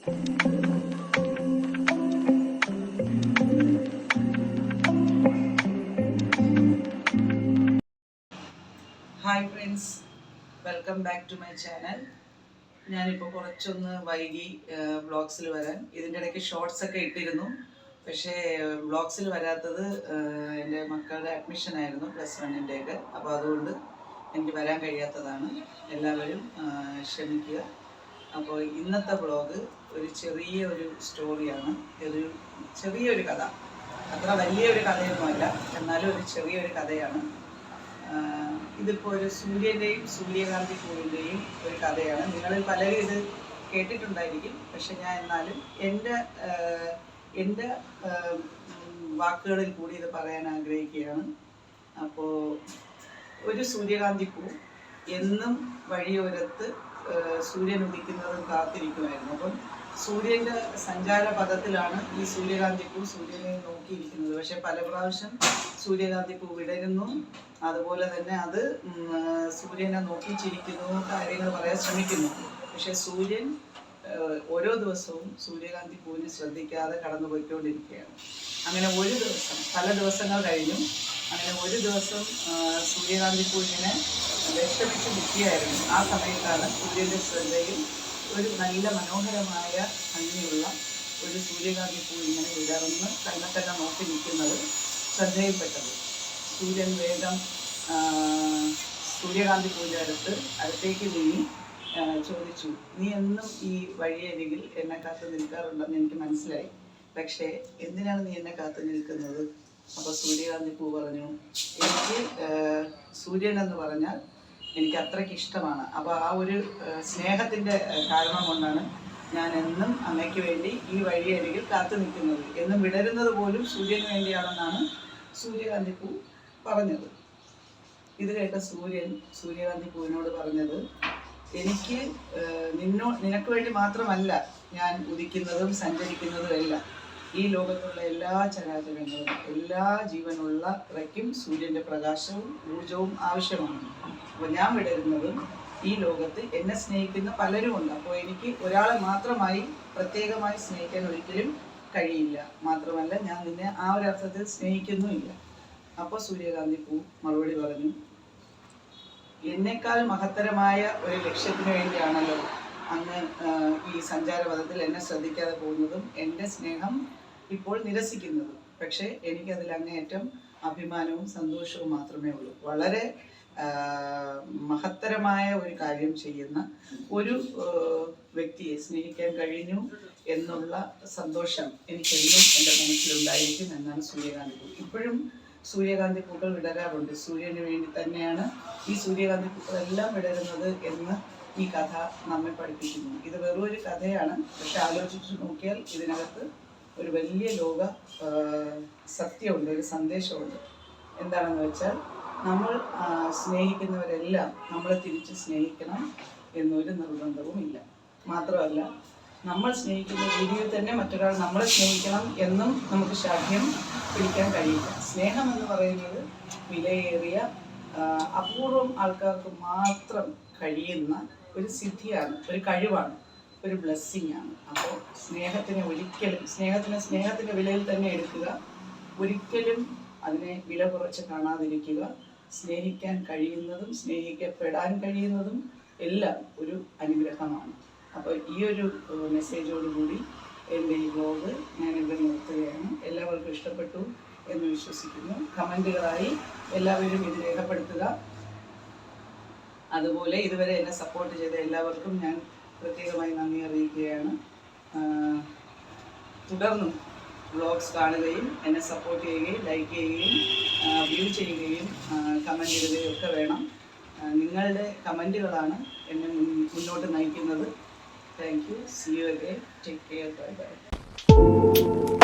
Hi friends welcome back to my channel ഞാനിപ്പോൾ കുറച്ചൊന്ന് വൈകി വ്ളോഗ്സിൽ വരാൻ. ഇതിന്റെ ഇടയ്ക്ക് ഷോർട്സ് ഒക്കെ ഇട്ടിരുന്നു. പക്ഷേ വ്ളോഗ്സിൽ വരാത്തത് എന്റെ മക്കളുടെ അഡ്മിഷൻ ആയിരുന്നു പ്ലസ് വണ്ണിന്റെയൊക്കെ അപ്പോൾ അതുകൊണ്ട് എനിക്ക് വരാൻ കഴിയാത്തതാണ്. എല്ലാവരും ക്ഷമിക്കുക. അപ്പോൾ ഇന്നത്തെ ബ്ലോഗ് ഒരു ചെറിയ ഒരു സ്റ്റോറിയാണ് ഒരു ചെറിയൊരു കഥ. അത്ര വലിയൊരു കഥയൊന്നുമല്ല. എന്നാലും ഒരു ചെറിയൊരു കഥയാണ്. ഇതിപ്പോൾ ഒരു സൂര്യന്റെയും സൂര്യകാന്തി പൂവിന്റെയും ഒരു കഥയാണ്. നിങ്ങളിൽ പലരും ഇത് കേട്ടിട്ടുണ്ടായിരിക്കും. പക്ഷെ ഞാൻ എന്നാലും എന്റെ എന്റെ വാക്കുകളിൽ കൂടി ഇത് പറയാൻ ആഗ്രഹിക്കുകയാണ്. അപ്പോൾ ഒരു സൂര്യകാന്തി പൂ എന്നും വഴിയോരത്ത് സൂര്യൻ ഉദിക്കുന്നതും കാത്തിരിക്കുമായിരുന്നു. അപ്പം സൂര്യന്റെ സഞ്ചാര പദത്തിലാണ് ഈ സൂര്യകാന്തി പൂ സൂര്യനെ നോക്കിയിരിക്കുന്നത്. പക്ഷെ പല പ്രാവശ്യം സൂര്യകാന്തി പൂ വിടരുന്നു. അതുപോലെ തന്നെ അത് സൂര്യനെ നോക്കി ചിരിക്കുന്നു കാര്യങ്ങൾ പറയാൻ ശ്രമിക്കുന്നു. പക്ഷെ സൂര്യൻ ഓരോ ദിവസവും സൂര്യകാന്തി പൂവിനെ ശ്രദ്ധിക്കാതെ കടന്നു പോയിക്കൊണ്ടിരിക്കുകയാണ് അങ്ങനെ ഒരു ദിവസം പല ദിവസങ്ങൾ കഴിഞ്ഞും. അങ്ങനെ ഒരു ദിവസം സൂര്യകാന്തി പൂവിനെ വിഷമിച്ച് നിൽക്കുകയായിരുന്നു. ആ സമയത്താണ് സൂര്യന്റെ ശ്രദ്ധയിൽ ഒരു നല്ല മനോഹരമായ ഭംഗിയുള്ള ഒരു സൂര്യകാന്തി പൂ ഇങ്ങനെ വിടർന്ന് തന്നെ തന്നെ നോക്കി നിൽക്കുന്നത് ശ്രദ്ധയിൽപ്പെട്ടത്. സൂര്യൻ വേഗം സൂര്യകാന്തി പൂവിന്റെ അടുത്ത് അടുത്തേക്ക് നീങ്ങി ചോദിച്ചു നീ എന്നും ഈ വഴിയരികിൽ എന്നെ കാത്തു നിൽക്കാറുണ്ടെന്ന് എനിക്ക് മനസ്സിലായി. പക്ഷേ എന്തിനാണ് നീ എന്നെ കാത്തു നിൽക്കുന്നത്? അപ്പോൾ സൂര്യകാന്തി പൂ പറഞ്ഞു എനിക്ക് സൂര്യൻ എന്ന് പറഞ്ഞാൽ എനിക്ക് അത്രയ്ക്ക് ഇഷ്ടമാണ്. അപ്പോൾ ആ ഒരു സ്നേഹത്തിന്റെ കാരണം കൊണ്ടാണ് ഞാൻ എന്നും അമ്മയ്ക്ക് വേണ്ടി ഈ വഴിയരികിൽ കാത്തു നിൽക്കുന്നത്. എന്നും വിടരുന്നത് പോലും സൂര്യന് വേണ്ടിയാണെന്നാണ് സൂര്യകാന്തി പൂ പറഞ്ഞത്. ഇത് കേട്ട സൂര്യൻ സൂര്യകാന്തി പൂവിനോട് പറഞ്ഞത് എനിക്ക് നിന്നോ നിനക്ക് വേണ്ടി മാത്രമല്ല ഞാൻ ഉദിക്കുന്നതും സഞ്ചരിക്കുന്നതും എല്ലാം. ഈ ലോകത്തുള്ള എല്ലാ ചരാചരങ്ങളും എല്ലാ ജീവനുള്ള ജീവനുള്ളവയ്ക്കും സൂര്യന്റെ പ്രകാശവും ഊർജവും ആവശ്യമാണ്. അപ്പോൾ ഞാൻ വിടരുന്നതും ഈ ലോകത്ത് എന്നെ സ്നേഹിക്കുന്ന പലരും ഉണ്ട്. അപ്പോൾ എനിക്ക് ഒരാളെ മാത്രമായി പ്രത്യേകമായി സ്നേഹിക്കാൻ ഒരിക്കലും കഴിയില്ല. മാത്രമല്ല ഞാൻ നിന്നെ ആ ഒരു അർത്ഥത്തിൽ സ്നേഹിക്കുന്നുമില്ല. അപ്പോൾ സൂര്യകാന്തി പൂ മറുപടി പറഞ്ഞു എന്നേക്കാൾ മഹത്തരമായ ഒരു ലക്ഷ്യത്തിന് വേണ്ടിയാണല്ലോ അങ്ങ് ഈ സഞ്ചാരപഥത്തിൽ എന്നെ ശ്രദ്ധിക്കാതെ പോകുന്നതും എന്റെ സ്നേഹം ഇപ്പോൾ നിരസിക്കുന്നതും. പക്ഷേ എനിക്കതിൽ അങ്ങേയറ്റം അഭിമാനവും സന്തോഷവും മാത്രമേ ഉള്ളൂ. വളരെ മഹത്തരമായ ഒരു കാര്യം ചെയ്യുന്ന ഒരു വ്യക്തിയെ സ്നേഹിക്കാൻ കഴിഞ്ഞു എന്നുള്ള സന്തോഷം എനിക്കെന്നും എന്റെ മനസ്സിലുണ്ടായിരിക്കും എന്നാണ് സൂര്യകാന്തി. ഇപ്പോഴും സൂര്യകാന്തി പൂക്കൾ വിടരാറുണ്ട്. സൂര്യന് വേണ്ടി തന്നെയാണ് ഈ സൂര്യകാന്തി പൂക്കളെല്ലാം വിടരുന്നത് എന്ന് ഈ കഥ നമ്മെ പഠിപ്പിക്കുന്നു. ഇത് വെറും ഒരു കഥയാണ്. പക്ഷെ ആലോചിച്ച് നോക്കിയാൽ ഇതിനകത്ത് ഒരു വലിയ ലോക സത്യമുണ്ട് ഒരു സന്ദേശമുണ്ട്. എന്താണെന്ന് വെച്ചാൽ നമ്മൾ സ്നേഹിക്കുന്നവരെല്ലാം നമ്മളെ തിരിച്ച് സ്നേഹിക്കണം എന്നൊരു നിർബന്ധവും ഇല്ല മാത്രമല്ല നമ്മൾ സ്നേഹിക്കുന്ന രീതിയിൽ തന്നെ മറ്റൊരാൾ നമ്മളെ സ്നേഹിക്കണം എന്നും നമുക്ക് ശാഠ്യം പിടിക്കാൻ കഴിയില്ല. സ്നേഹം എന്ന് പറയുന്നത് വിലയേറിയ അപൂർവം ആൾക്കാർക്ക് മാത്രം കഴിയുന്ന ഒരു സിദ്ധിയാണ് ഒരു കഴിവാണ് ഒരു ബ്ലെസ്സിങ് ആണ്. അപ്പോൾ സ്നേഹത്തിനെ ഒരിക്കലും സ്നേഹത്തിന് സ്നേഹത്തിന്റെ വിലയിൽ തന്നെ എടുക്കുക. ഒരിക്കലും അതിനെ വില കുറച്ച് കാണാതിരിക്കുക. സ്നേഹിക്കാൻ കഴിയുന്നതും സ്നേഹിക്കപ്പെടാൻ കഴിയുന്നതും എല്ലാം ഒരു അനുഗ്രഹമാണ്. അപ്പോൾ ഈ ഒരു മെസ്സേജോടുകൂടി എന്റെ ഈ ബ്ലോഗ് ഞാനിവിടെ നിർത്തുകയാണ്. എല്ലാവർക്കും ഇഷ്ടപ്പെട്ടു എന്ന് വിശ്വസിക്കുന്നു. കമന്റുകളായി എല്ലാവരും ഇത് രേഖപ്പെടുത്തുക. അതുപോലെ ഇതുവരെ എന്നെ സപ്പോർട്ട് ചെയ്ത എല്ലാവർക്കും ഞാൻ പ്രത്യേകമായി നന്ദി അറിയിക്കുകയാണ്. തുടർന്നും വ്ളോഗ്സ് കാണുകയും എന്നെ സപ്പോർട്ട് ചെയ്യുകയും ലൈക്ക് ചെയ്യുകയും വ്യൂ ചെയ്യുകയും കമന്റ് ഇടുകയും ഒക്കെ വേണം. നിങ്ങളുടെ കമന്റുകളാണ് എന്നെ മുന്നോട്ട് നയിക്കുന്നത്. Thank you. See you again. Take care. Bye bye.